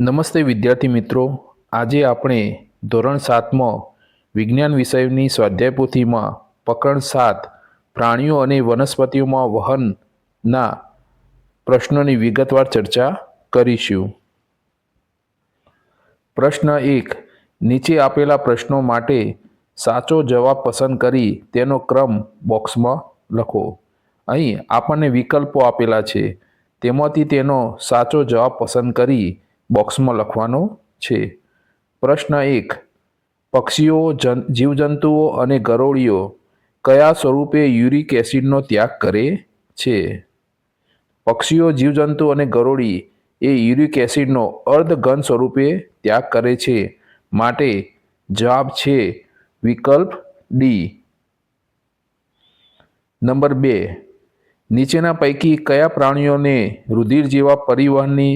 નમસ્તે વિદ્યાર્થી મિત્રો. આજે આપણે ધોરણ સાતમાં વિજ્ઞાન વિષયની સ્વાધ્યાય પોથીમાં પ્રકરણ સાત પ્રાણીઓ અને વનસ્પતિઓમાં વહનના પ્રશ્નોની વિગતવાર ચર્ચા કરીશું. પ્રશ્ન એક, નીચે આપેલા પ્રશ્નો માટે સાચો જવાબ પસંદ કરી તેનો ક્રમ બોક્સમાં લખો. અહીં આપણને વિકલ્પો આપેલા છે. તેમાંથી તેનો સાચો જવાબ પસંદ કરી બોક્સમાં લખવાનો છે. પ્રશ્ન એક, પક્ષીઓ, જન, જીવજંતુઓ અને ગરોળીઓ કયા સ્વરૂપે યુરિક એસિડનો ત્યાગ કરે છે? પક્ષીઓ, જીવજંતુ અને ગરોળી એ યુરિક એસિડનો અર્ધઘન સ્વરૂપે ત્યાગ કરે છે. માટે જવાબ છે વિકલ્પ ડી નંબર બે, નીચેના પૈકી કયા પ્રાણીઓને રુધિર જેવા પરિવહનની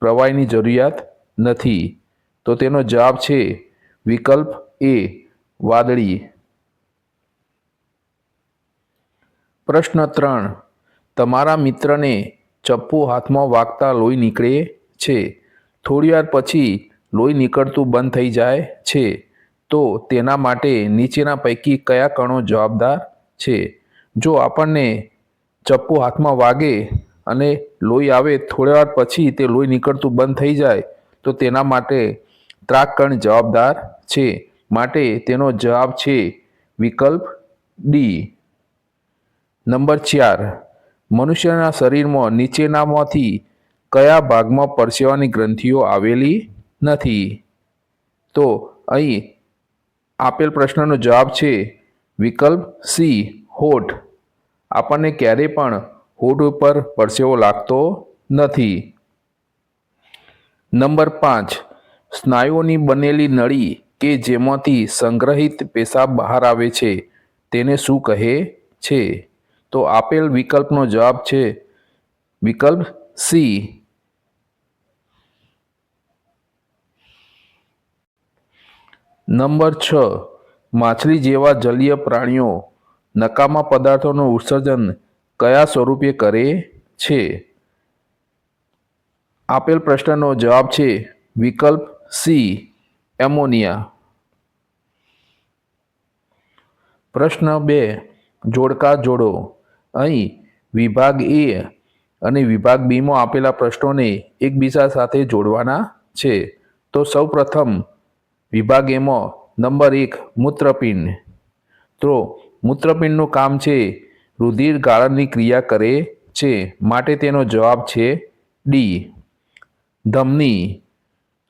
પ્રવાહીની જરૂરિયાત નથી. તો તેનો જવાબ છે વિકલ્પ એ વાદળી. પ્રશ્ન ત્રણ. તમારા મિત્રને ચપ્પુ હાથમાં વાગતા લોહી નીકળે છે. થોડીવાર પછી લોહી નીકળતું બંધ થઈ જાય છે. તો તેના માટે નીચેના પૈકી કયા કણો જવાબદાર છે? જો આપણને ચપ્પુ હાથમાં વાગે અને લોહી આવે થોડીવાર પછી તે લોહી નીકળતું બંધ થઈ જાય, તો તેના માટે ત્રાકકણ જવાબદાર છે. માટે તેનો જવાબ છે વિકલ્પ ડી. નંબર ચાર. મનુષ્યના શરીરમાં નીચેનામાંથી કયા ભાગમાં પરસેવાની ગ્રંથિઓ આવેલી નથી? તો અહીં આપેલ પ્રશ્નનો જવાબ છે વિકલ્પ સી, હોઠ. આપણને ક્યારેય પણ હોઠ ઉપર પરસેવો લાગતો નથી. નંબર પાંચ. સ્નાયુઓની બનેલી નળી કે જેમાંથી સંગ્રહિત પેશાબ બહાર આવે છે, તેને શું કહે છે? તો આપેલ વિકલ્પનો જવાબ છે, વિકલ્પ સી. નંબર છ. માછલી જેવા જલીય પ્રાણીઓ નકામા પદાર્થોનું ઉત્સર્જન કયા સ્વરૂપે કરે છે? આપેલ પ્રશ્નનો જવાબ છે વિકલ્પ સી, એમોનિયા. પ્રશ્ન બે, જોડકા જોડો. અહીં વિભાગ એ અને વિભાગ બીમાં આપેલા પ્રશ્નોને એકબીજા સાથે જોડવાના છે. તો સૌપ્રથમ વિભાગ એમાં નંબર એક મૂત્રપિંડ. તો મૂત્રપિંડનું કામ છે રુધિર ગાળણની ક્રિયા કરે છે. માટે તેનો જવાબ છે ડી ધમની.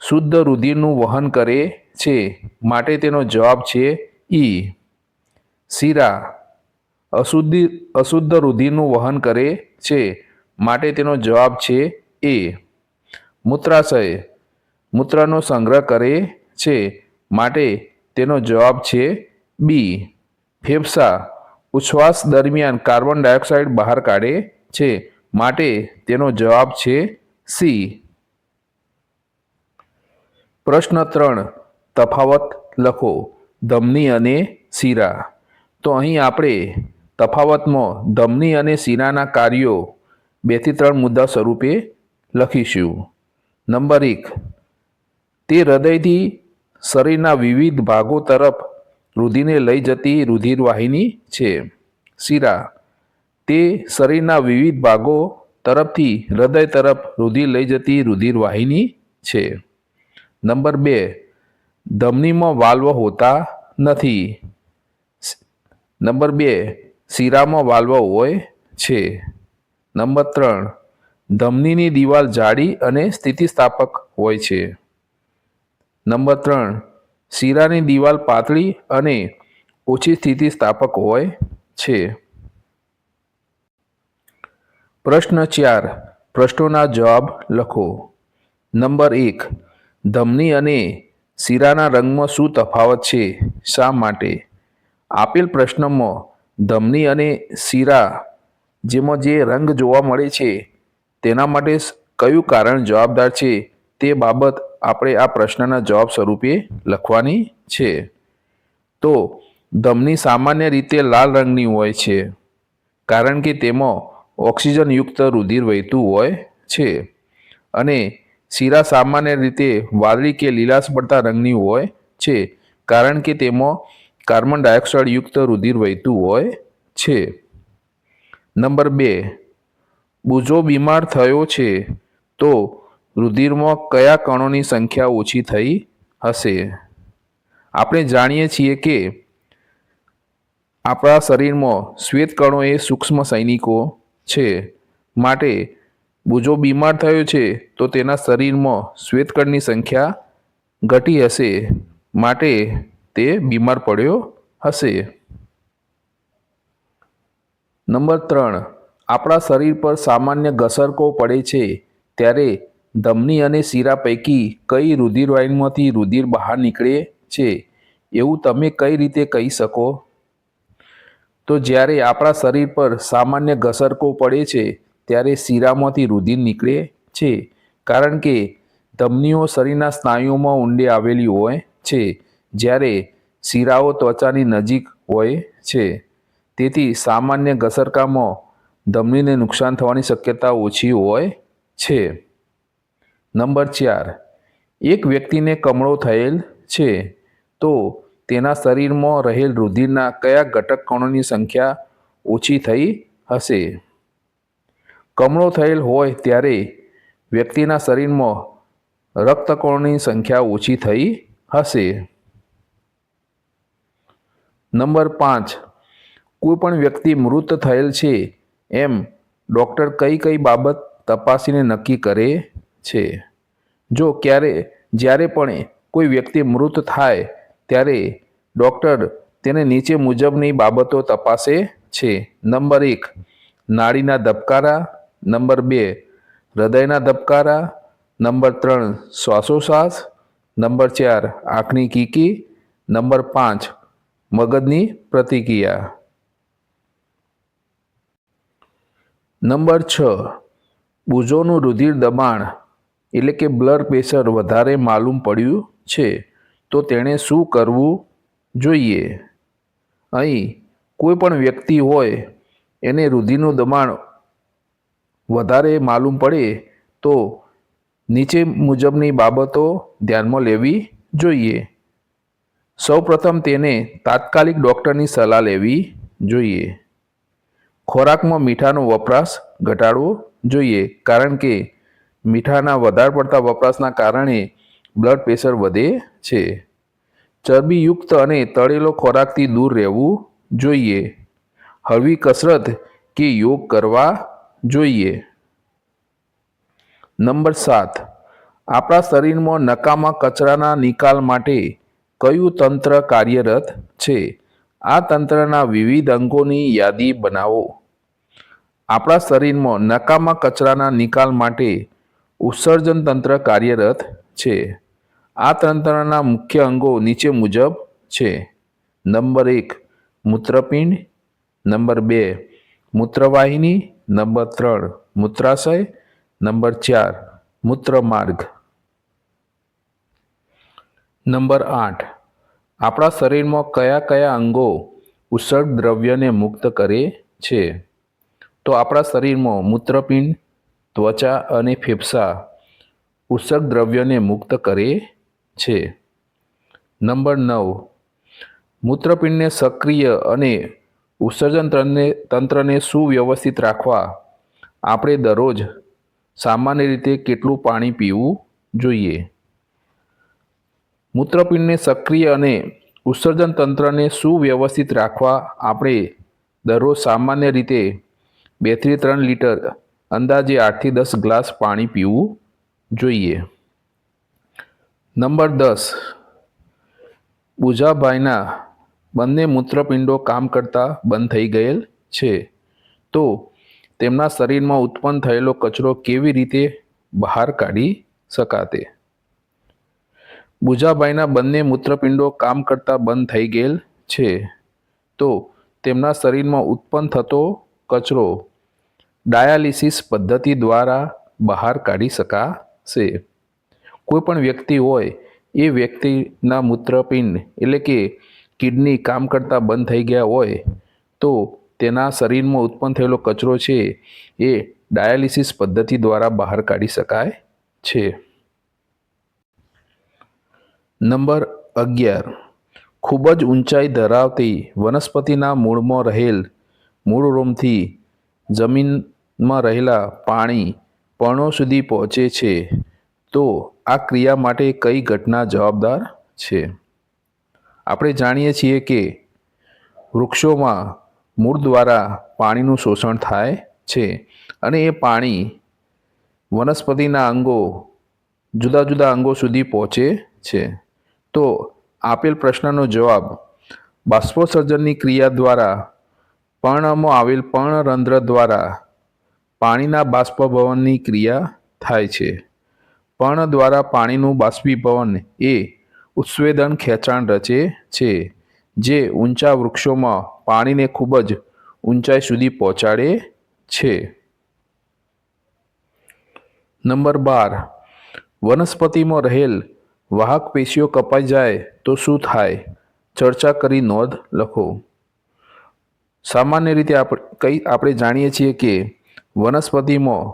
શુદ્ધ રુધિરનું વહન કરે છે. માટે તેનો જવાબ છે ઈ શીરા. અશુદ્ધિ, અશુદ્ધ રુધિરનું વહન કરે છે. માટે તેનો જવાબ છે એ મૂત્રાશય. મૂત્રનો સંગ્રહ કરે છે. માટે તેનો જવાબ છે બી ફેફસા. ઉચ્છ્વાસ દરમિયાન કાર્બન ડાયોક્સાઇડ બહાર કાઢે છે. માટે તેનો જવાબ છે સી. પ્રશ્ન ત્રણ. તફાવત લખો. ધમની અને શીરા. તો અહીં આપણે તફાવતમાં ધમની અને શીરાના કાર્યો બેથી ત્રણ મુદ્દા સ્વરૂપે લખીશું. નંબર એક. તે હૃદયથી શરીરના વિવિધ ભાગો તરફ રુધિરને લઈ જતી રુધિરવાહિની છે. શીરા, તે શરીરના વિવિધ ભાગો તરફથી હૃદય તરફ રુધિર લઈ જતી રુધિરવાહિની છે. નંબર બે, ધમનીમાં વાલ્વ હોતા નથી. નંબર બે, શીરામાં વાલ્વ હોય છે. નંબર ત્રણ, ધમનીની દિવાલ જાડી અને સ્થિતિસ્થાપક હોય છે. નંબર ત્રણ શીરાની દિવાલ પાતળી અને ઓછી સ્થિતિસ્થાપક હોય છે. પ્રશ્ન ચાર. પ્રશ્નોના જવાબ લખો. નંબર એક. ધમની અને શીરાના રંગમાં શું તફાવત છે? શા માટે? આપેલ પ્રશ્નમાં ધમની અને શીરા જેમાં જે રંગ જોવા મળે છે, તેના માટે કયું કારણ જવાબદાર છે? તે બાબત આપણે આ પ્રશ્નના જવાબ સ્વરૂપે લખવાની છે. તો ધમની સામાન્ય રીતે લાલ રંગની હોય છે, કારણ કે તેમાં ઓક્સિજનયુક્ત રુધિર વહેતું હોય છે અને શીરા સામાન્ય રીતે વાદળી કે લીલાશ પડતા રંગની હોય છે, કારણ કે તેમાં કાર્બન ડાયોક્સાઇડ યુક્ત રુધિર વહેતું હોય છે. નંબર બે, બુજો બીમાર થયો છે, તો રુધિરમાં કયા કણોની સંખ્યા ઓછી થઈ હશે? આપણે જાણીએ છીએ કે આપણા શરીરમાં શ્વેત કણો એ સૂક્ષ્મ સૈનિકો છે. માટે બુજો બીમાર થયો છે, તો તેના શરીરમાં શ્વેતકણની સંખ્યા ઘટી હશે. માટે તે બીમાર પડ્યો હશે. નંબર ત્રણ. આપણા શરીર પર સામાન્ય ઘસરકો પડે છે, ત્યારે ધમની અને શીરા પૈકી કઈ રુધિરવાહિનીમાંથી રુધિર બહાર નીકળે છે? એવું તમે કઈ રીતે કહી શકો? તો જ્યારે આપણા શરીર પર સામાન્ય ઘસરકો પડે છે, ત્યારે શીરામાંથી રુધિર નીકળે છે. કારણ કે ધમનીઓ શરીરના સ્નાયુઓમાં ઊંડે આવેલી હોય છે, જ્યારે શીરાઓ ત્વચાની નજીક હોય છે. તેથી સામાન્ય ઘસરકામાં ધમનીને નુકસાન થવાની શક્યતા ઓછી હોય છે. નંબર ચાર, એક વ્યક્તિને કમળો થયેલ છે, તો તેના શરીરમાં રહેલ રુધિરના કયા ઘટક કણોની સંખ્યા ઓછી થઈ હશે? કમળો થયેલ હોય ત્યારે વ્યક્તિના શરીરમાં રક્તકણોની સંખ્યા ઓછી થઈ હશે. નંબર પાંચ કોઈ પણ વ્યક્તિ મૃત થયેલ છે એમ ડૉક્ટર કઈ કઈ બાબત તપાસીને નક્કી કરે છે? જો ક્યારે, જ્યારે પણ કોઈ વ્યક્તિ મૃત થાય, ત્યારે ડૉક્ટર તેને નીચે મુજબની બાબતો તપાસે છે. નંબર એક, નાડીના ધબકારા. નંબર બે, હૃદયના ધબકારા. નંબર ત્રણ, શ્વાસોશ્વાસ. નંબર ચાર, આંખની કીકી. નંબર પાંચ, મગજની પ્રતિક્રિયા. નંબર છ, બુજોનું રુધિર દબાણ. એટલે કે બ્લડ પ્રેશર વધારે માલુમ પડ્યું છે, તો તેણે શું કરવું જોઈએ? અહીં કોઈ પણ વ્યક્તિ હોય, એને રુધિરનું દબાણ વધારે માલુમ પડે, તો નીચે મુજબની બાબતો ધ્યાનમાં લેવી જોઈએ. સૌપ્રથમ તેને તાત્કાલિક ડૉક્ટરની સલાહ લેવી જોઈએ. ખોરાકમાં મીઠાનો વપરાશ ઘટાડવો જોઈએ, કારણ કે મીઠાના વધારે પડતા વપરાશના કારણે બ્લડ પ્રેશર વધે છે. ચરબીયુક્ત અને તળેલો ખોરાકથી દૂર રહેવું જોઈએ. હળવી કસરત કે યોગ કરવા જોઈએ. નંબર સાત. આપણા શરીરમાં નકામા કચરાના નિકાલ માટે કયું તંત્ર કાર્યરત છે? આ તંત્રના વિવિધ અંગોની યાદી બનાવો. આપણા શરીરમાં નકામા કચરાના નિકાલ માટે ઉત્સર્જન તંત્ર કાર્યરત છે. આ તંત્રના મુખ્ય અંગો નીચે મુજબ છે. નંબર એક, મૂત્રપિંડ. નંબર બે, મૂત્રવાહિની. નંબર ત્રણ, મૂત્રાશય. નંબર ચાર, મૂત્રમાર્ગ. નંબર આઠ, આપણા શરીરમાં કયા કયા અંગો ઉત્સર્ગ દ્રવ્યને મુક્ત કરે છે? તો આપણા શરીરમાં મૂત્રપિંડ ત્વચા અને ફેફસા ઉષક દ્રવ્યને મુક્ત કરે છે. નંબર નવ. મૂત્રપિંડને સક્રિય અને ઉત્સર્જન તંત્રને તંત્રને સુવ્યવસ્થિત રાખવા આપણે દરરોજ સામાન્ય રીતે કેટલું પાણી પીવું જોઈએ? મૂત્રપિંડને સક્રિય અને ઉત્સર્જન તંત્રને સુવ્યવસ્થિત રાખવા આપણે દરરોજ સામાન્ય રીતે બેથી ત્રણ લીટર અંદાજે આઠથી દસ ગ્લાસ પાણી પીવું જોઈએ. નંબર દસ. બુજાભાઈના બંને મૂત્રપિંડો કામ કરતા બંધ થઈ ગયેલ છે. તો તેમના શરીરમાં ઉત્પન્ન થયેલો કચરો કેવી રીતે બહાર કાઢી શકાતે? બુજાભાઈના બંને મૂત્રપિંડો કામ કરતા બંધ થઈ ગયેલ છે. તો તેમના શરીરમાં ઉત્પન્ન થતો કચરો ડાયાલિસિસ પદ્ધતિ દ્વારા બહાર કાઢી શકાશે. કોઈ પણ વ્યક્તિ હોય, એ વ્યક્તિના મૂત્રપિંડ એટલે કે કિડની કામ કરતાં બંધ થઈ ગયા હોય, તો તેના શરીરમાં ઉત્પન્ન થયેલો કચરો છે એ ડાયાલિસિસ પદ્ધતિ દ્વારા બહાર કાઢી શકાય છે. નંબર અગિયાર. ખૂબ જ ઊંચાઈ ધરાવતી વનસ્પતિના મૂળમાં રહેલ મૂળરોમથી જમીનમાં રહેલા પાણી પર્ણો સુધી પહોંચે છે, તો આ ક્રિયા માટે કઈ ઘટના જવાબદાર છે? આપણે જાણીએ છીએ કે વૃક્ષોમાં મૂળ દ્વારા પાણીનું શોષણ થાય છે અને એ પાણી વનસ્પતિના અંગો, જુદા જુદા અંગો સુધી પહોંચે છે. તો આપેલ પ્રશ્નનો જવાબ બાષ્પોસર્જનની ક્રિયા દ્વારા પર્ણમાં આવેલ પર્ણરંધ્ર દ્વારા પાણીના બાષ્પભવનની ક્રિયા થાય છે. પર્ણ દ્વારા પાણીનું બાષ્પીભવન એ ઉત્સ્વેદન ખેંચાણ રચે છે, જે ઊંચા વૃક્ષોમાં પાણીને ખૂબ જ ઊંચાઈ સુધી પહોંચાડે છે. નંબર બાર. વનસ્પતિમાં રહેલ વાહક પેશીઓ કપાઈ જાય તો શું થાય? ચર્ચા કરી નોંધ લખો. સામાન્ય રીતે આપણે કઈ, આપણે જાણીએ છીએ કે વનસ્પતિમાં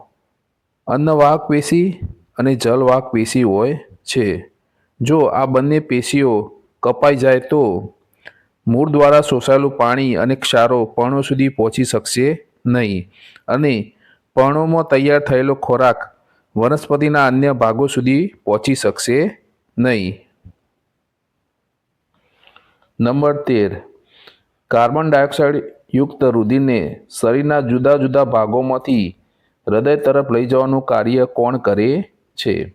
અન્નવાહક પેશી અને જલવાહક પેશી હોય છે. જો આ બંને પેશીઓ કપાઈ જાય તો મૂળ દ્વારા શોષાયેલું પાણી અને ક્ષારો પર્ણો સુધી પહોંચી શકશે નહીં અને પર્ણોમાં તૈયાર થયેલો ખોરાક વનસ્પતિના અન્ય ભાગો સુધી પહોંચી શકશે નહીં. નંબર તેર. કાર્બન ડાયોક્સાઇડ યુક્ત રુધિરને શરીરના જુદા જુદા ભાગોમાંથી હૃદય તરફ લઈ જવાનું કાર્ય કોણ કરે છે?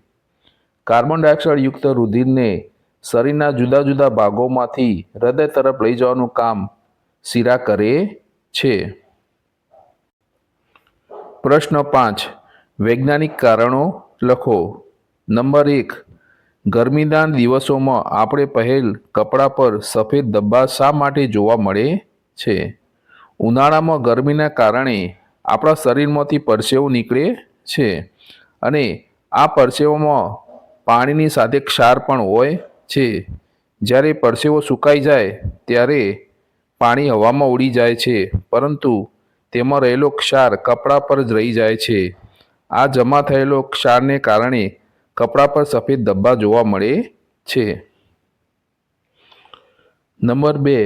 કાર્બન ડાયોક્સાઇડ યુક્ત રુધિરને શરીરના જુદા જુદા ભાગોમાંથી હૃદય તરફ લઈ જવાનું કામ શિરા કરે છે? પ્રશ્ન પાંચ. વૈજ્ઞાનિક કારણો લખો. નંબર એક. ગરમીના દિવસોમાં આપણે પહેલ કપડાં પર સફેદ ધબ્બા શા માટે જોવા મળે છે? ઉનાળામાં ગરમીના કારણે આપણા શરીરમાંથી પરસેવો નીકળે છે અને આ પરસેવોમાં પાણીની સાથે ક્ષાર પણ હોય છે. જ્યારે પરસેવો સુકાઈ જાય ત્યારે પાણી હવામાં ઉડી જાય છે, પરંતુ તેમાં રહેલો ક્ષાર કપડા પર જ રહી જાય છે. આ જમા થયેલો ક્ષારને કારણે કપડા પર સફેદ ધબ્બા જોવા મળે છે. નંબર બે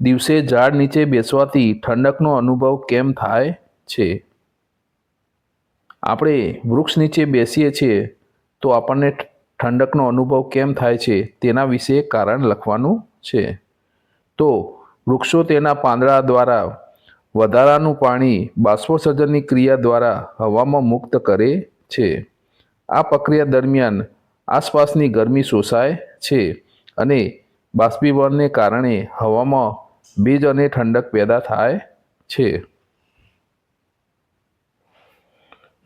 દિવસે ઝાડ નીચે બેસવાથી ઠંડકનો અનુભવ કેમ થાય છે? આપણે વૃક્ષ નીચે બેસીએ છીએ તો આપણને ઠંડકનો અનુભવ કેમ થાય છે તેના વિશે કારણ લખવાનું છે. તો વૃક્ષો તેના પાંદડા દ્વારા વધારાનું પાણી બાષ્પોસર્જનની ક્રિયા દ્વારા હવામાં મુક્ત કરે છે. આ પ્રક્રિયા દરમિયાન આસપાસની ગરમી શોષાય છે અને બાષ્પીભવનને કારણે હવામાં ભેજ અને ઠંડક પેદા થાય છે.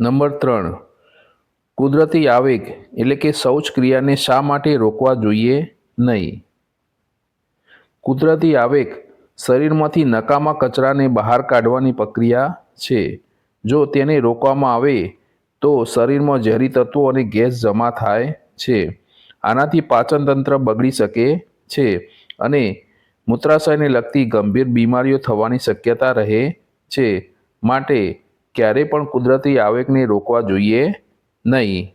નંબર ત્રણ. કુદરતી આવેગ એટલે કે શૌચ ક્રિયાને શા માટે રોકવા જોઈએ નહીં? કુદરતી આવેગ શરીરમાંથી નકામા કચરાને બહાર કાઢવાની પ્રક્રિયા છે. જો તેને રોકવામાં આવે તો શરીરમાં ઝેરી તત્વો અને ગેસ જમા થાય છે. આનાથી પાચનતંત્ર બગડી શકે છે અને મૂત્રાશયને લગતી ગંભીર બીમારીઓ થવાની શક્યતા રહે છે. માટે ક્યારે પણ કુદરતી આવેગને રોકવા જોઈએ નહીં.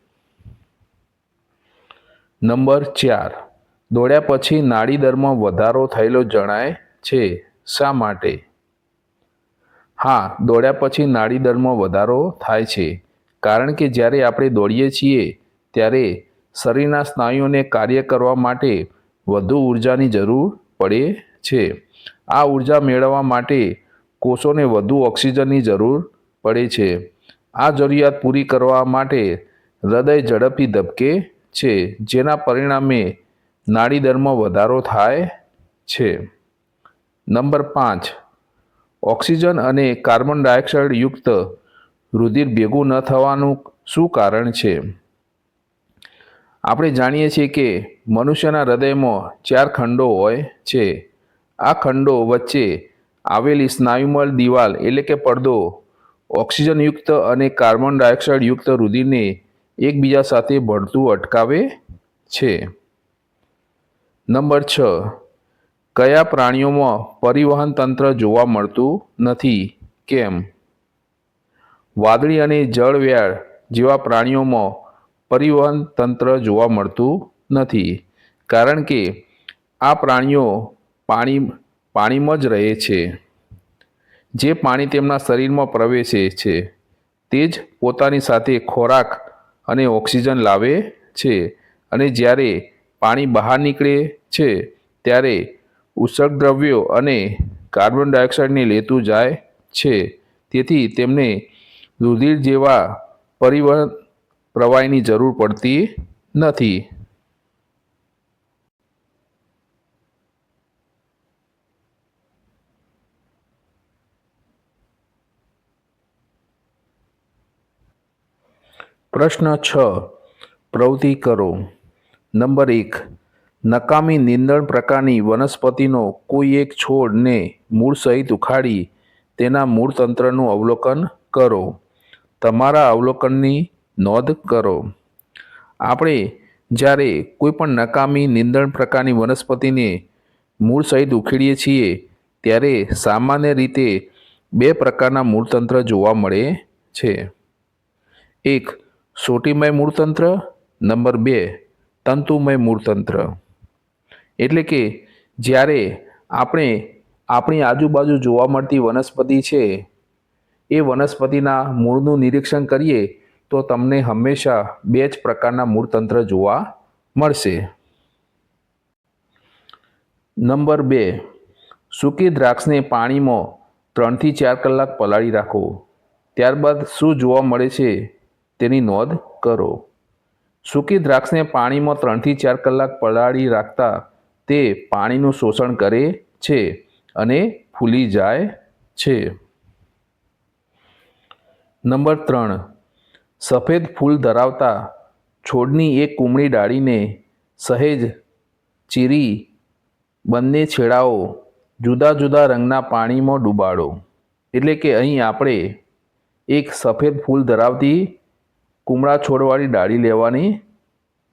નંબર ચાર. દોડ્યા પછી નાડી દરમાં વધારો થયેલો જણાય છે. શા માટે? હા, દોડ્યા પછી નાડી દરમાં વધારો થાય છે. કારણ કે જ્યારે આપણે દોડીએ છીએ, ત્યારે શરીરના સ્નાયુઓને કાર્ય કરવા માટે વધુ ઊર્જાની જરૂર પડે છે. આ ઊર્જા મેળવવા માટે કોષોને વધુ ઓક્સિજનની જરૂર પડે છે. આ જરૂરિયાત પૂરી કરવા માટે હૃદય ઝડપી ધબકે છે, જેના પરિણામે નાડીદરમાં વધારો થાય છે. નંબર પાંચ. ઓક્સિજન અને કાર્બન ડાયોક્સાઇડ યુક્ત રુધિર ભેગું ન થવાનું શું કારણ છે? આપણે જાણીએ છીએ કે મનુષ્યના હૃદયમાં ચાર ખંડો હોય છે. આ ખંડો વચ્ચે આવેલી સ્નાયુમલ દિવાલ એટલે કે પડદો, ઓક્સિજનયુક્ત અને કાર્બન ડાયોક્સાઇડયુક્ત રુધિરને એકબીજા સાથે ભળતું અટકાવે છે. નંબર છ. કયા પ્રાણીઓમાં પરિવહન તંત્ર જોવા મળતું નથી? કેમ? વાદળી અને જળવ્યાળ જેવા પ્રાણીઓમાં પરિવહન તંત્ર જોવા મળતું નથી. કારણ કે આ પ્રાણીઓ પાણી, પાણીમાં જ રહે છે. જે પાણી તેમના શરીરમાં પ્રવેશે છે, તે જ પોતાની સાથે ખોરાક અને ઓક્સિજન લાવે છે. અને જ્યારે પાણી બહાર નીકળે છે, ત્યારે ઉષક દ્રવ્યો અને કાર્બન ડાયોક્સાઇડને લેતું જાય છે. તેથી તેમને રુધિર જેવા પરિવહન પ્રવાહીની જરૂર પડતી નથી. પ્રશ્ન છ. પ્રવૃત્તિ કરો. નંબર એક. નકામી નિંદણ પ્રકારની વનસ્પતિનો કોઈ એક છોડને મૂળ સહિત ઉખાડી તેના મૂળ તંત્રનું અવલોકન કરો. તમારા અવલોકનની નોંધ કરો. આપણે જ્યારે કોઈ પણ નકામી નિંદણ પ્રકારની વનસ્પતિને મૂળ સહિત ઉખેડીએ છીએ, ત્યારે સામાન્ય રીતે બે પ્રકારના મૂળતંત્ર જોવા મળે છે. એક, સોટીમય મૂળતંત્ર. નંબર બે, તંતુમય મૂળતંત્ર. એટલે કે જ્યારે આપણે આપણી આજુબાજુ જોવા મળતી વનસ્પતિ છે, એ વનસ્પતિના મૂળનું નિરીક્ષણ કરીએ તો તમને હંમેશા બે જ પ્રકારના મૂળતંત્ર જોવા મળશે. નંબર બે, સૂકી દ્રાક્ષને પાણીમાં ત્રણથી ચાર કલાક પલાળી રાખો. ત્યારબાદ શું જોવા મળે છે તેની નોંધ કરો. સૂકી દ્રાક્ષને પાણીમાં ત્રણથી ચાર કલાક પલાળી રાખતા તે પાણીનું શોષણ કરે છે અને ફૂલી જાય છે. નંબર ત્રણ સફેદ ફૂલ ધરાવતા છોડની એક કુમળી ડાળીને સહેજ ચીરી બંને છેડાઓ જુદા જુદા રંગના પાણીમાં ડૂબાડો. એટલે કે અહીં આપણે એક સફેદ ફૂલ ધરાવતી કુમળા છોડવાળી ડાળી લેવાની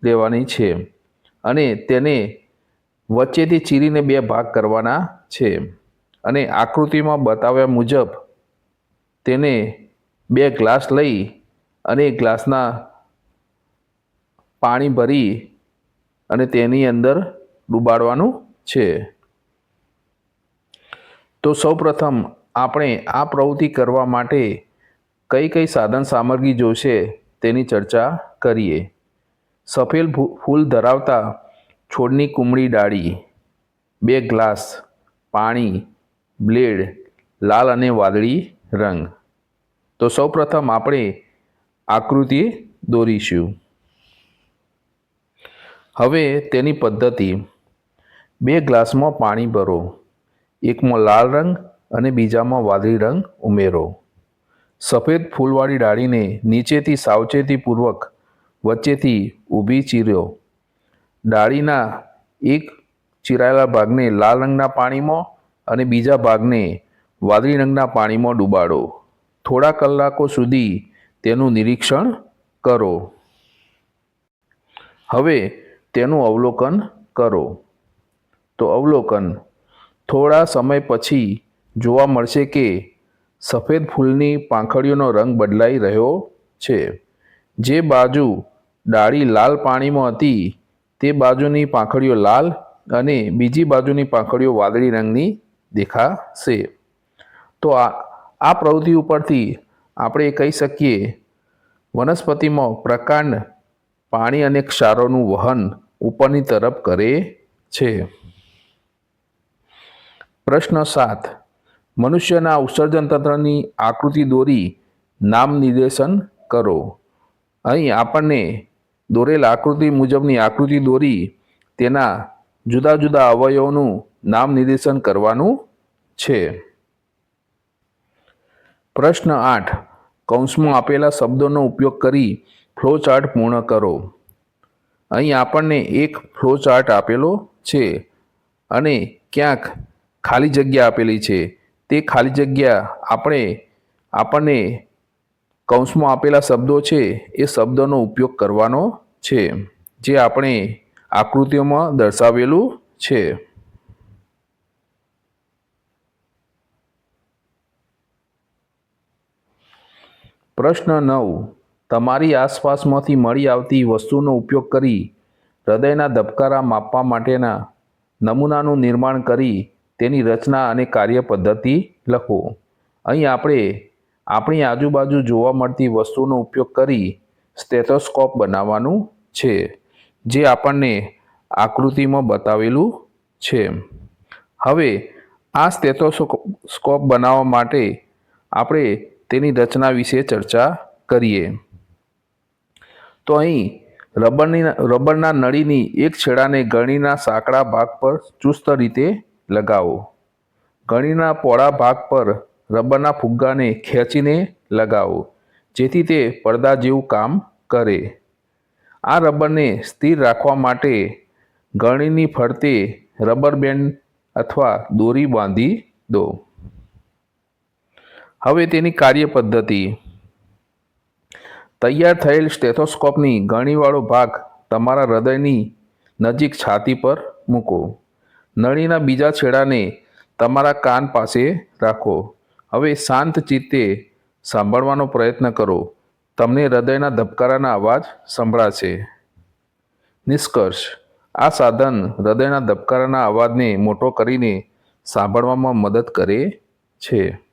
લેવાની છે અને તેને વચ્ચેથી ચીરીને બે ભાગ કરવાના છે અને આકૃતિમાં બતાવ્યા મુજબ તેને બે ગ્લાસ લઈ અને એક ગ્લાસના પાણી ભરી અને તેની અંદર ડૂબાડવાનું છે. તો સૌપ્રથમ આપણે આ પ્રવૃત્તિ કરવા માટે કઈ કઈ સાધન સામગ્રી જોશે તેની ચર્ચા કરીએ. સફેદ ફૂલ ધરાવતા છોડની કુમળી ડાળી, બે ગ્લાસ પાણી, બ્લેડ, લાલ અને વાદળી રંગ. તો સૌપ્રથમ આપણે આકૃતિ દોરીશું. હવે તેની પદ્ધતિ. બે ગ્લાસમાં પાણી ભરો. એકમાં લાલ રંગ અને બીજામાં વાદળી રંગ ઉમેરો. સફેદ ફૂલવાળી ડાળીને નીચેથી સાવચેતીપૂર્વક વચ્ચેથી ઊભી ચીર્યો ડાળીના એક ચીરાયેલા ભાગને લાલ રંગના પાણીમાં અને બીજા ભાગને વાદળી રંગના પાણીમાં ડૂબાડો. થોડા કલાકો સુધી તેનું નિરીક્ષણ કરો. હવે તેનું અવલોકન કરો. તો અવલોકન, થોડા સમય પછી જોવા મળશે કે સફેદ ફૂલની પાંખડીઓનો રંગ બદલાઈ રહ્યો છે. જે બાજુ ડાળી લાલ પાણીમાં હતી, તે બાજુની પાંખડીઓ લાલ અને બીજી બાજુની પાંખડીઓ વાદળી રંગની દેખાશે. તો આ આ પ્રવૃત્તિ ઉપરથી આપણે કહી શકીએ, વનસ્પતિમાં પ્રકાંડ પાણી અને ક્ષારોનું વહન ઉપરની તરફ કરે છે. પ્રશ્ન સાત. મનુષ્યના ઉત્સર્જન તંત્રની આકૃતિ દોરી નામ નિર્દેશન કરો. અહીં આપણને દોરેલ આકૃતિ મુજબની આકૃતિ દોરી તેના જુદા જુદા અવયવોનું નામ નિર્દેશન કરવાનું છે. પ્રશ્ન આઠ. કૌંસમાં આપેલા શબ્દોનો ઉપયોગ કરી ફ્લો ચાર્ટ પૂર્ણ કરો. અહીં આપણને એક ફ્લો ચાર્ટ આપેલો છે અને ક્યાંક ખાલી જગ્યા આપેલી છે. તે ખાલી જગ્યા આપણે, આપણને કૌંસમાં આપેલા શબ્દો છે એ શબ્દોનો ઉપયોગ કરવાનો છે, જે આપણે આકૃતિઓમાં દર્શાવેલું છે. પ્રશ્ન નવ. તમારી આસપાસમાંથી મળી આવતી વસ્તુનો ઉપયોગ કરી હૃદયના ધબકારા માપવા માટેના નમૂનાનું નિર્માણ કરી તેની રચના અને કાર્ય પદ્ધતિ લખો. અહીં આપણે આપણી આજુબાજુ જોવા મળતી વસ્તુનો ઉપયોગ કરી સ્ટેથોસ્કોપ બનાવવાનું છે, જે આપણને આકૃતિમાં બતાવેલું છે. હવે આ સ્ટેથોસ્કોપ બનાવવા માટે આપણે તેની રચના વિશે ચર્ચા કરીએ. તો અહીં રબરની, રબરના નળીની એક છેડાને ગળણીના સાંકડા ભાગ પર ચુસ્ત રીતે લગાવો. ગળણીના પોળા ભાગ પર રબરના ફુગ્ગાને ખેંચીને લગાવો, જેથી તે પડદા જેવું કામ કરે. આ રબરને સ્થિર રાખવા માટે ગળણીની ફરતે રબર બેન્ડ અથવા દોરી બાંધી દો. હવે તેની કાર્ય પદ્ધતિ તૈયાર થયેલ સ્ટેથોસ્કોપની ગણીવાળો ભાગ તમારા હૃદયની નજીક છાતી પર મૂકો. નળીના બીજા છેડાને તમારા કાન પાસે રાખો. હવે શાંત ચિત્તે સાંભળવાનો પ્રયત્ન કરો. તમને હૃદયના ધબકારાના અવાજ સંભળાશે. નિષ્કર્ષ. આ સાધન હૃદયના ધબકારાના અવાજને મોટો કરીને સાંભળવામાં મદદ કરે છે.